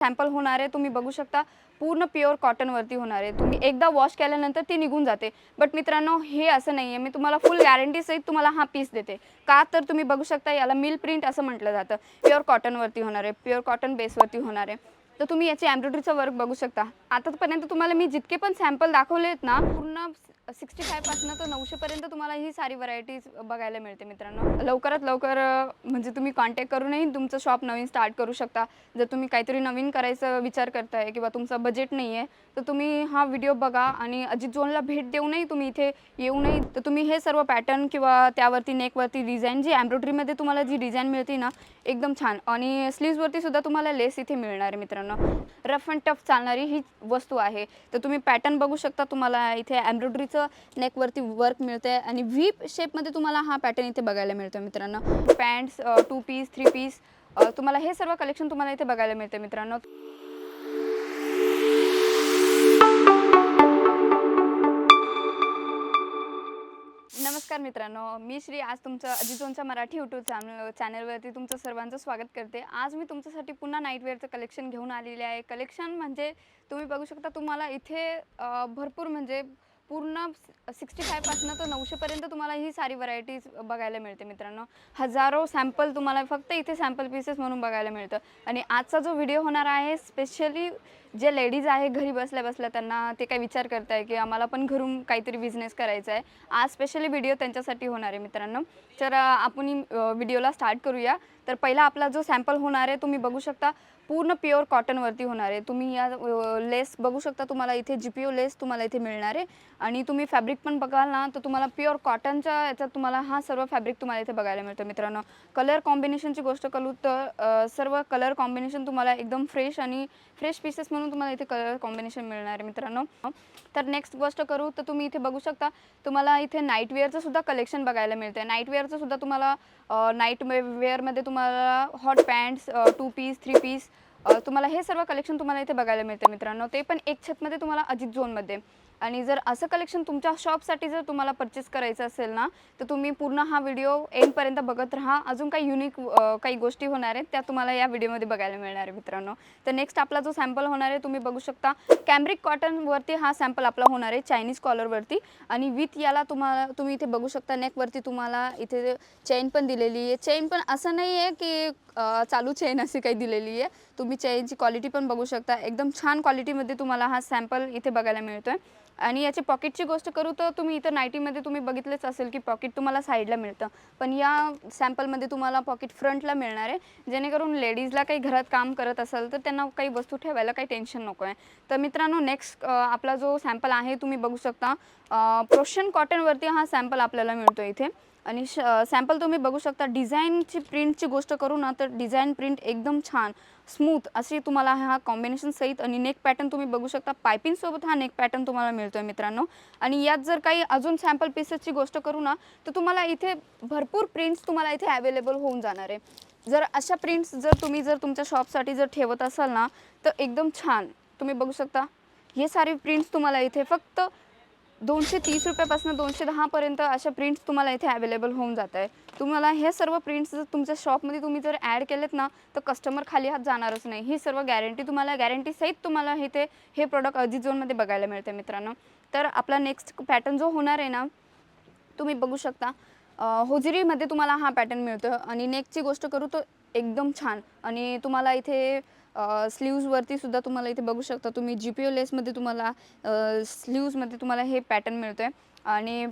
Sample होणार आहे तुम्ही बघू शकता. पूर्ण प्युअर कॉटनवरती होणार आहे. तुम्ही एकदा वॉश केल्यानंतर ती निघून जाते. बट मित्रांनो हे असं नाही आहे मी तुम्हाला फुल गॅरंटी सहित तुम्हाला हा पीस देते. का तर तुम्ही बघू शकता याला मिल प्रिंट असं म्हटलं जातं. प्युअर कॉटनवरती होणार आहे. प्युअर कॉटन बेसवरती होणार आहे. तर तुम्ही याचे एम्ब्रॉयडरीचं वर्क बघू शकता. आतापर्यंत तुम्हाला मी जितके पण सॅम्पल दाखवले आहेत ना पूर्ण सिक्स्टी फायपासनं तर नऊशेपर्यंत तुम्हाला ही सारी व्हरायटीज बघायला मिळते मित्रांनो. लवकरात लवकर म्हणजे तुम्ही कॉन्टॅक्ट करूनही तुमचं शॉप नवीन स्टार्ट करू शकता. जर तुम्ही काहीतरी नवीन करायचा विचार करताय किंवा तुमचं बजेट नाही आहे तर तुम्ही हा व्हिडिओ बघा आणि अजित झोनला भेट देऊनही तुम्ही इथे येऊनही तर तुम्ही हे सर्व पॅटर्न किंवा त्यावरती नेकवरती डिझाईन जी एम्ब्रॉयडरीमध्ये तुम्हाला जी डिझाईन मिळते ना एकदम छान. आणि स्लीव्सवरती सुद्धा तुम्हाला लेस इथे मिळणार आहे मित्रांनो. रफ अँड टफ चालणारी ही वस्तू आहे. तर तुम्ही पॅटर्न बघू शकता तुम्हाला इथे एम्ब्रॉयडरीचं नेकवरती वर्क मिळतंय आणि व्हीप शेपमध्ये तुम्हाला हा पॅटर्न इथे बघायला मिळतो मित्रांनो. Pants two piece three piece तुम्हाला हे सर्व कलेक्शन तुम्हाला इथे बघायला मिळते मित्रांनो. नमस्कार मित्रांनो मी श्री आज तुमचं अजितोनच्या मराठी यूट्यूब चॅनल चॅनलवरती तुमचं सर्वांचं स्वागत करते. आज मी तुमच्यासाठी पुन्हा नाईटवेअरचं कलेक्शन घेऊन आलेले आहे. कलेक्शन म्हणजे तुम्ही बघू शकता तुम्हाला इथे भरपूर म्हणजे पूर्ण सिक्स्टी फायपासनं तर नऊशेपर्यंत तुम्हाला ही सारी व्हरायटीज बघायला मिळते मित्रांनो. हजारो सॅम्पल तुम्हाला फक्त इथे सॅम्पल पीसेस म्हणून बघायला मिळतं. आणि आजचा जो व्हिडिओ होणार आहे स्पेशली जे लेडीज आहे घरी बसल्या बसल्या त्यांना ते काय विचार करताय की आम्हाला पण घरून काहीतरी बिझनेस करायचा आहे आज स्पेशली व्हिडिओ त्यांच्यासाठी होणार आहे मित्रांनो. तर आपण व्हिडिओला स्टार्ट करूया. तर पहिला आपला जो सॅम्पल होणार आहे तुम्ही बघू शकता पूर्ण प्युअर कॉटनवरती होणार आहे. तुम्ही या लेस बघू शकता तुम्हाला इथे जी पी ओ लेस तुम्हाला इथे मिळणार आहे. आणि तुम्ही फॅब्रिक पण बघाल ना तर तुम्हाला प्युअर कॉटनच्या याच्यात तुम्हाला हा सर्व फॅब्रिक तुम्हाला इथे बघायला मिळतं मित्रांनो. कलर कॉम्बिनेशनची गोष्ट करू तर सर्व कलर कॉम्बिनेशन तुम्हाला एकदम फ्रेश आणि फ्रेश पीसेस म्हणून तुम्हाला इथे कलर कॉम्बिनेशन मिळणार आहे मित्रांनो. तर नेक्स्ट गोष्ट करू तर तुम्ही इथे बघू शकता तुम्हाला इथे नाईटवेअरचं सुद्धा कलेक्शन बघायला मिळतं नाईट वेअरचं सुद्धा तुम्हाला नाईट वेअरमध्ये तुम्हाला hot pants two piece three piece तुम्हाला हे सर्व कलेक्शन तुम्हाला इथे बघायला मिळते मित्रांनो. ते पण एक छतमध्ये तुम्हाला अजित झोनमध्ये आणि जर असं कलेक्शन तुमच्या शॉपसाठी जर तुम्हाला परचेस करायचं असेल ना तर तुम्ही पूर्ण हा व्हिडिओ एंडपर्यंत बघत राहा. अजून काही युनिक काही गोष्टी होणार आहेत त्या तुम्हाला या व्हिडिओमध्ये बघायला मिळणार आहे मित्रांनो. तर नेक्स्ट आपला जो सॅम्पल होणार आहे तुम्ही बघू शकता. कॅम्ब्रिक कॉटनवरती हा सॅम्पल आपला होणार आहे चायनीज कॉलरवरती आणि विथ याला तुम्हाला तुम्ही इथे बघू शकता नेकवरती तुम्हाला इथे चेन पण दिलेली आहे. चेन पण असं नाही आहे की चालू चेन अशी काही दिलेली आहे. तुम्ही चेनची क्वालिटी पण बघू शकता. एकदम छान क्वालिटीमध्ये तुम्हाला हा सॅम्पल इथे बघायला मिळतोय. आणि याची पॉकेटची गोष्ट करू तर तुम्ही इथं नाईटीमध्ये तुम्ही बघितलेच असेल की पॉकेट तुम्हाला साईडला मिळतं. पण या सॅम्पलमध्ये तुम्हाला पॉकेट फ्रंटला मिळणार आहे. जेणेकरून लेडीजला काही घरात काम करत असेल तर त्यांना काही वस्तू ठेवायला काही टेन्शन नको आहे. तर मित्रांनो नेक्स्ट आपला जो सॅम्पल आहे तुम्ही बघू शकता. प्रोशन कॉटनवरती हा सॅम्पल आपल्याला मिळतो इथे. आणि श सॅम्पल तुम्ही बघू शकता. डिझाईनची प्रिंटची गोष्ट करू ना तर डिझाईन प्रिंट एकदम छान स्मूथ अशी तुम्हाला हा कॉम्बिनेशन सहित आणि नेक पॅटर्न तुम्ही बघू शकता. पायपिंगसोबत हा नेक पॅटर्न तुम्हाला मिळतो आहे मित्रांनो. आणि यात जर काही अजून सॅम्पल पीसेसची गोष्ट करू ना तर तुम्हाला इथे भरपूर प्रिंट्स तुम्हाला इथे अवेलेबल होऊन जाणार आहे. जर अशा प्रिंट्स जर तुम्ही जर तुमच्या शॉपसाठी जर ठेवत असाल ना तर एकदम छान. तुम्ही बघू शकता. हे सारे प्रिंट्स तुम्हाला इथे फक्त दोनशे तीस रुपयापासून दोनशे दहापर्यंत अशा प्रिंट्स तुम्हाला इथे अवेलेबल होऊन जात आहे तुम्हाला हे सर्व प्रिंट्स जर तुमच्या शॉपमध्ये तुम्ही जर ॲड केलेत ना तर कस्टमर खाली हात जाणारच नाही. ही सर्व गॅरंटी तुम्हाला गॅरंटी सहित तुम्हाला इथे हे प्रोडक्ट अजित झोनमध्ये बघायला मिळते मित्रांनो. तर आपला नेक्स्ट पॅटर्न जो होणार आहे ना तुम्ही बघू शकता. होजिरीमध्ये तुम्हाला हा पॅटर्न मिळतो आणि नेकची गोष्ट करू तर एकदम छान. आणि तुम्हाला इथे स्लीव्जवरती सुद्धा तुम्हाला इथे बघू शकता तुम्ही जी पी ओ लेसमध्ये तुम्हाला स्लीव्जमध्ये तुम्हाला हे पॅटर्न मिळतो आहे आणि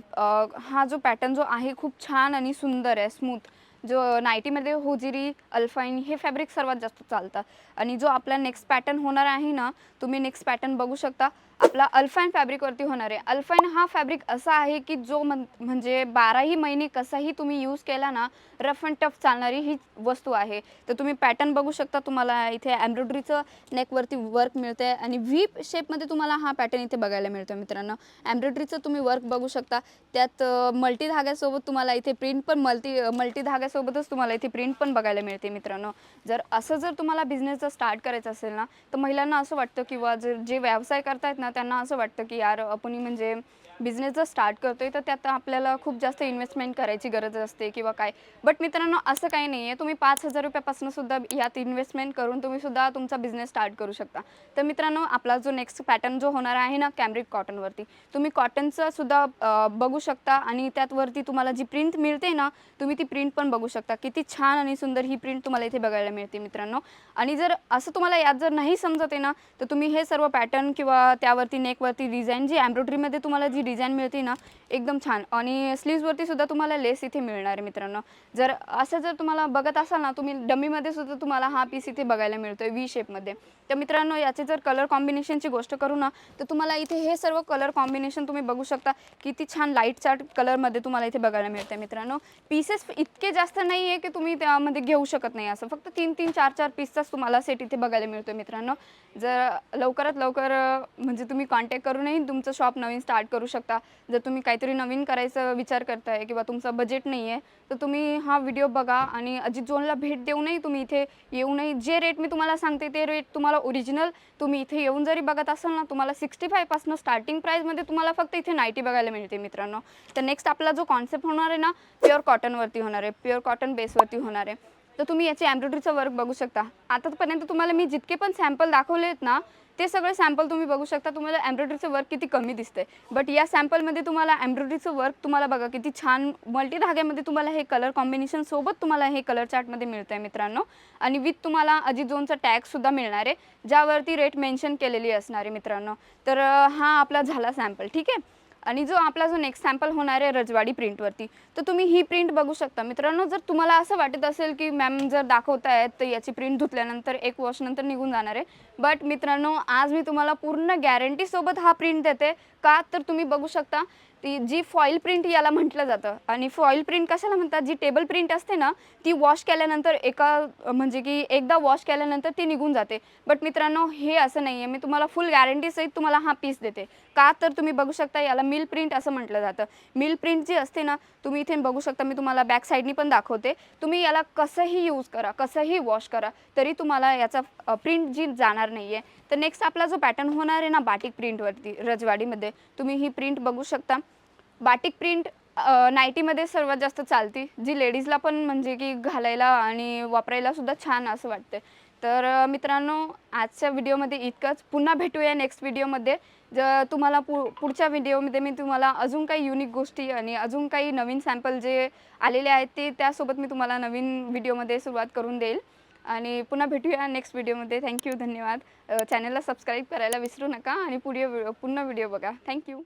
हा जो पॅटर्न जो आहे खूप छान आणि सुंदर आहे स्मूथ जो नाईटीमध्ये होजिरी अल्फाईन हे फॅब्रिक सर्वात जास्त चालतात आणि जो आपला नेक्स्ट पॅटर्न होणार आहे ना तुम्ही नेक्स्ट पॅटर्न बघू शकता. आपला अल्फाईन फॅब्रिकवरती होणार आहे. अल्फाईन हा फॅब्रिक असा आहे की जो मन म्हणजे बाराही महिने कसाही तुम्ही यूज केला ना रफ अँड टफ चालणारी ही वस्तू आहे. तर तुम्ही पॅटर्न बघू शकता तुम्हाला इथे एम्ब्रॉयडरीचं नेकवरती वर्क मिळतं आहे आणि व्हीप शेपमध्ये तुम्हाला हा पॅटर्न इथे बघायला मिळतो मित्रांनो. एम्ब्रॉयडरीचं तुम्ही वर्क बघू शकता. त्यात मल्टी धाग्यासोबत तुम्हाला इथे प्रिंट पण मल्टी मल्टी धाग्यासोबतच तुम्हाला इथे प्रिंट पण बघायला मिळते मित्रांनो. जर असं जर तुम्हाला बिझनेसचं स्टार्ट करायचं असेल ना तर महिलांना असं वाटतं किंवा जर जे व्यवसाय करतायत ना त्यांना असं वाटतं की यार आपण म्हणजे बिझनेस जर स्टार्ट करतोय तर त्यात आपल्याला खूप जास्त इन्व्हेस्टमेंट करायची गरज असते किंवा काय. बट मित्रांनो असं काही नाही आहे तुम्ही पाच हजार रुपयापासून सुद्धा यात इन्व्हेस्टमेंट करून तुम्ही सुद्धा तुमचा बिझनेस स्टार्ट करू शकता. तर मित्रांनो आपला जो नेक्स्ट पॅटर्न जो होणार आहे ना कॅम्ब्रिक कॉटनवरती तुम्ही कॉटनचं सुद्धा बघू शकता आणि त्यातवरती तुम्हाला जी प्रिंट मिळते ना तुम्ही ती प्रिंट पण बघू शकता. किती छान आणि सुंदर ही प्रिंट तुम्हाला इथे बघायला मिळते मित्रांनो. आणि जर असं तुम्हाला यात जर नाही समजत आहे ना तर तुम्ही हे सर्व पॅटर्न किंवा त्यावरती नेकवरती डिझाईन जी एम्ब्रॉयडरीमध्ये तुम्हाला जी डिझाईन मिळते ना एकदम छान. आणि स्लीव्सवरती सुद्धा तुम्हाला लेस इथे मिळणार आहे मित्रांनो. जर असं जर तुम्हाला बघत असाल ना तुम्ही डमीमध्ये सुद्धा तुम्हाला हा पीस इथे बघायला मिळतोय व्ही शेपमध्ये तर मित्रांनो याचे जर कलर कॉम्बिनेशनची गोष्ट करू ना तर तुम्हाला इथे हे सर्व कलर कॉम्बिनेशन तुम्ही बघू शकता. किती छान लाइट चार्ट कलरमध्ये तुम्हाला इथे बघायला मिळते मित्रांनो. पीसेस इतके जास्त नाही आहे की तुम्ही त्यामध्ये घेऊ शकत नाही असं. फक्त तीन तीन चार चार पीसचाच तुम्हाला सेट इथे बघायला मिळतो मित्रांनो. जर लवकरात लवकर म्हणजे तुम्ही कॉन्टॅक्ट करूनही तुमचं शॉप नवीन स्टार्ट करू शकता. जर तुम्ही काहीतरी नवीन करायचं विचार करताय किंवा तुमचा बजेट नाही आहे तर तुम्ही हा व्हिडिओ बघा आणि अजित जोनला भेट देऊनही तुम्ही इथे येऊनही जे रेट मी तुम्हाला सांगते ते रेट तुम्हाला ओरिजिनल तुम्ही इथे येऊन जरी बघत असाल ना तुम्हाला सिक्स्टी फायपासून स्टार्टिंग प्राईजमध्ये तुम्हाला फक्त इथे नाईटी बघायला मिळते मित्रांनो. तर नेक्स्ट आपला जो कॉन्सेप्ट होणार आहे ना प्युअर कॉटनवरती होणार आहे प्युअर कॉटन बेसवरती होणार आहे. तर तुम्ही याचे एम्ब्रॉयडरीचं वर्क बघू शकता. आतापर्यंत तुम्हाला मी जितके पण सॅम्पल दाखवले आहेत ना ते सगळे सॅम्पल तुम्ही बघू शकता. तुम्हाला एम्ब्रॉयडरीचं वर्क किती कमी दिसतंय. बट या सॅम्पलमध्ये तुम्हाला एम्ब्रॉयडरीचं वर्क तुम्हाला बघा किती छान मल्टी धाग्यामध्ये तुम्हाला हे कलर कॉम्बिनेशन सोबत तुम्हाला हे कलर चार्टमध्ये मिळतं आहे मित्रांनो. आणि विथ तुम्हाला अजित जोनचा टॅगसुद्धा मिळणार आहे. ज्यावरती रेट मेन्शन केलेली असणार आहे मित्रांनो. तर हा आपला झाला सॅम्पल ठीक आहे? आणि जो आपला जो नेक्स्ट सॅम्पल होणार आहे रजवाडी प्रिंटवरती तर तुम्ही ही प्रिंट बघू शकता. मित्रांनो जर तुम्हाला असं वाटत असेल की मॅम जर दाखवतायत तर याची प्रिंट धुतल्यानंतर एक वॉशनंतर निघून जाणार आहे. बट मित्रांनो आज मी तुम्हाला पूर्ण गॅरंटीसोबत हा प्रिंट देते. का तर तुम्ही बघू शकता ती जी फॉईल प्रिंट याला म्हटलं जातं आणि फॉईल प्रिंट कशाला म्हणतात जी टेबल प्रिंट असते ना ती वॉश केल्यानंतर एका म्हणजे की एकदा वॉश केल्यानंतर ती निघून जाते. बट मित्रांनो हे असं नाही आहे मी तुम्हाला फुल गॅरंटीसहित तुम्हाला हा पीस देते. का तर तुम्ही बघू शकता याला मिल प्रिंट असं म्हटलं जातं. मिल प्रिंट जी असते ना तुम्ही इथे बघू शकता मी तुम्हाला बॅक साईडनी पण दाखवते. तुम्ही याला कसंही यूज करा कसंही वॉश करा तरी तुम्हाला याचा प्रिंट जी जाणार नाही आहे तर नेक्स्ट आपला जो पॅटर्न होणार आहे ना बाटिक प्रिंटवरती रजवाडीमध्ये तुम्ही ही प्रिंट बघू शकता. बाटिक प्रिंट नाईटीमध्ये सर्वात जास्त चालती. जी लेडीजला पण म्हणजे की घालायला आणि वापरायला सुद्धा छान असं वाटते तर मित्रांनो आजच्या व्हिडिओमध्ये इतकंच. पुन्हा भेटूया नेक्स्ट व्हिडिओमध्ये जर तुम्हाला पु पुढच्या व्हिडिओमध्ये मी तुम्हाला अजून काही युनिक गोष्टी आणि अजून काही नवीन सॅम्पल जे आलेले आहेत ते त्यासोबत मी तुम्हाला नवीन व्हिडिओमध्ये सुरुवात करून देईल. आणि पुन्हा भेटूया नेक्स्ट व्हिडिओमध्ये थँक्यू धन्यवाद. चॅनलला सबस्क्राईब करायला विसरू नका आणि पुढे पुन्हा व्हिडिओ बघा. थँक्यू